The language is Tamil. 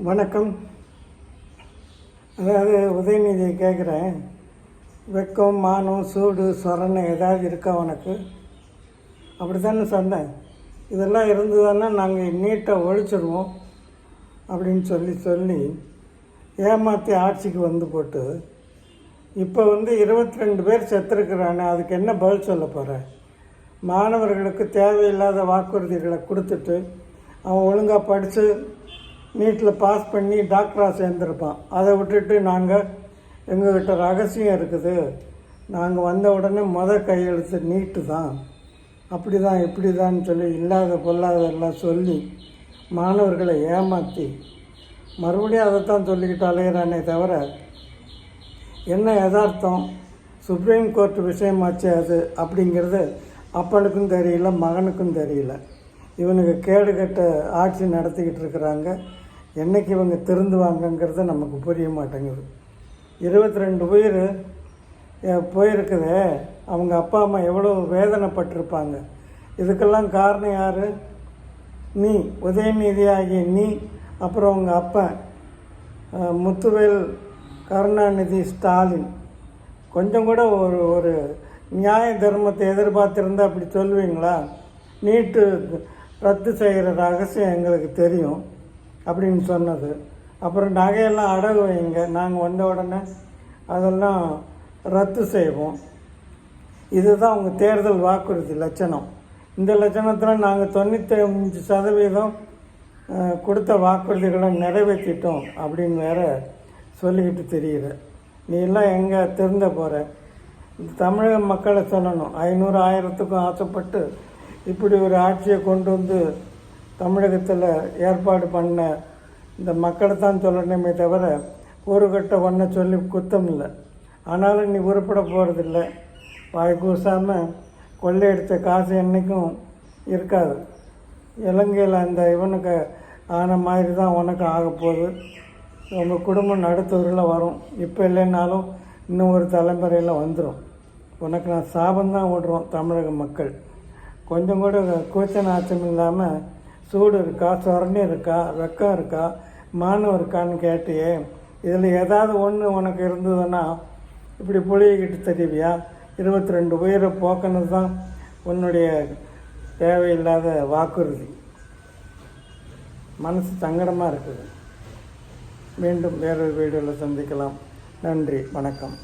வணக்கம். அதாவது உதயநிதி கேட்குறேன். வெக்கம் மானம் சூடு சொரணை ஏதாவது இருக்கா உனக்கு? அப்படி தானே சொன்னேன். இதெல்லாம் இருந்ததுன்னா நாங்கள் நீட்டை ஒழிச்சிடுவோம் அப்படின்னு சொல்லி சொல்லி ஏமாற்றி ஆட்சிக்கு வந்து போட்டு இப்போ வந்து இருபத்தி ரெண்டு பேர் செத்துருக்குறானே அதுக்கு என்ன பதில் சொல்ல போகிறேன் மாணவர்களுக்கு தேவையில்லாத வாக்குறுதிகளை கொடுத்துட்டு அவன் ஒழுங்காக படித்து நீட்டில் பாஸ் பண்ணி டாக்டராக சேர்ந்துருப்பான் அதை விட்டுட்டு நாங்கள் எங்கள்கிட்ட ரகசியம் இருக்குது. நாங்கள் வந்த உடனே மொத கையெழுத்து நீட்டு தான். அப்படி தான் இப்படி தான் சொல்லி இல்லாத பொல்லாதெல்லாம் சொல்லி மாணவர்களை ஏமாற்றி மறுபடியும் அதைத்தான் சொல்லிக்கிட்டு அலையிறானே தவிர என்ன யதார்த்தம்? சுப்ரீம் கோர்ட் விஷயமாச்சு அது அப்படிங்கிறது அப்பனுக்கும் தெரியல மகனுக்கும் தெரியல. இவனுக்கு கேடு கட்ட ஆட்சி நடத்திக்கிட்டு இருக்கிறாங்க. என்னைக்கு இவங்க திருந்துவாங்கங்கிறது நமக்கு புரிய மாட்டேங்குது. இருபத்தி ரெண்டு உயிர் போயிருக்குதே. அவங்க அப்பா அம்மா எவ்வளோ வேதனைப்பட்டிருப்பாங்க. இதுக்கெல்லாம் காரணம் யார்? நீ உதயநிதியாகிய நீ அப்புறம் உங்கள் அப்பன் முத்துவேல் கருணாநிதி ஸ்டாலின். கொஞ்சம் கூட ஒரு ஒரு நியாய தர்மத்தை எதிர்பார்த்துருந்தா அப்படி சொல்லுவீங்களா? நீட்டு ரத்து செய்கிற ரகசியம் எங்களுக்கு தெரியும். அப்படின்னு சொன்னது. அப்புறம் நகையெல்லாம் அடகு வைங்க நாங்கள் வந்த உடனே அதெல்லாம் ரத்து செய்வோம். இதுதான் அவங்க தேர்தல் வாக்குறுதி லட்சணம். இந்த லட்சணத்தில் நாங்கள் தொண்ணூற்றி அஞ்சு சதவீதம் கொடுத்த வாக்குறுதிகளை நிறைவேற்றிட்டோம் அப்படின்னு வேற சொல்லிக்கிட்டு தெரியுது. நீ எல்லாம் எங்கே திருந்த போகிற தமிழக மக்களை சொல்லணும். ஐநூறு ஆயிரத்துக்கும் ஆசைப்பட்டு இப்படி ஒரு ஆட்சியை கொண்டு வந்து தமிழகத்தில் ஏற்பாடு பண்ண இந்த மக்களை தான் சொல்லணுமே தவிர ஒரு கட்ட ஒன்றை சொல்லி குத்தம் இல்லை. ஆனாலும் நீ உருப்பட போகிறதில்ல வாய் கூசாமல் கொள்ளையடித்த காசு என்றைக்கும் இருக்காது. இலங்கையில் அந்த இவனுக்கு ஆன மாதிரி தான் உனக்கு ஆக போகுது. உங்கள் குடும்பம் நடுத்தூரில் வரும். இப்போ இல்லைன்னாலும் இன்னும் ஒரு தலைமுறையில் வந்துடும் உனக்கு நான் சாபந்தான் விடுறோம் தமிழக மக்கள். கொஞ்சம் கூட கூச்ச நாச்சம் இல்லாமல் சூடு இருக்கா சொரணி இருக்கா வெக்கம் இருக்கா மானம் இருக்கான்னு கேட்டியே. இதில் ஏதாவது ஒன்று உனக்கு இருந்ததுன்னா இப்படி புளியக்கிட்டு தெரிவியா? இருபத்தி ரெண்டு உயிரை போக்கினது தான் உன்னுடைய தேவையில்லாத வாக்குறுதி. மனசு சங்கடமாக இருக்குது. மீண்டும் வேறொரு வீடியோவில் சந்திக்கலாம். நன்றி வணக்கம்.